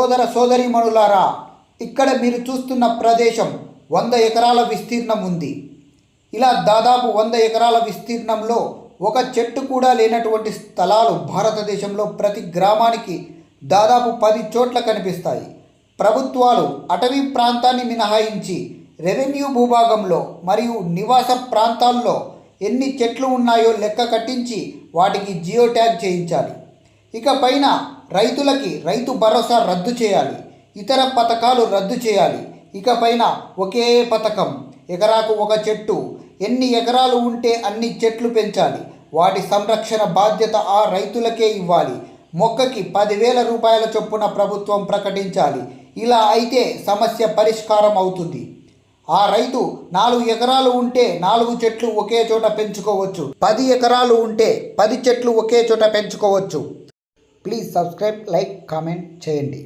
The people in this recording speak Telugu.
సోదర సోదరిమణులారా ఇక్కడ మీరు చూస్తున్న ప్రదేశం వంద ఎకరాల విస్తీర్ణం ఉంది ఇలా దాదాపు వంద ఎకరాల విస్తీర్ణంలో ఒక చెట్టు కూడా లేనటువంటి స్థలాలు భారతదేశంలో ప్రతి గ్రామానికి దాదాపు పది చోట్ల కనిపిస్తాయి. ప్రభుత్వాలు అటవీ ప్రాంతాన్ని మినహాయించి రెవెన్యూ భూభాగంలో మరియు నివాస ప్రాంతాల్లో ఎన్ని చెట్లు ఉన్నాయో లెక్క కట్టించి వాటికి జియో ట్యాగ్ చేయించాలి. ఇక పైన రైతులకి రైతు భరోసా రద్దు చేయాలి. ఇతర పథకాలు రద్దు చేయాలి. ఇక పైన ఒకే పథకం. ఎకరాకు ఒక చెట్టు. ఎన్ని ఎకరాలు ఉంటే అన్ని చెట్లు పెంచాలి. వాటి సంరక్షణ బాధ్యత ఆ రైతులకే ఇవ్వాలి. మొక్కకి పదివేల రూపాయల చొప్పున ప్రభుత్వం ప్రకటించాలి. ఇలా అయితే సమస్య పరిష్కారం అవుతుంది. ఆ రైతు నాలుగు ఎకరాలు ఉంటే నాలుగు చెట్లు ఒకే చోట పెంచుకోవచ్చు. పది ఎకరాలు ఉంటే పది చెట్లు ఒకే చోట పెంచుకోవచ్చు. ప్లీజ్ సబ్స్క్రైబ్ లైక్ కామెంట్ చేయండి.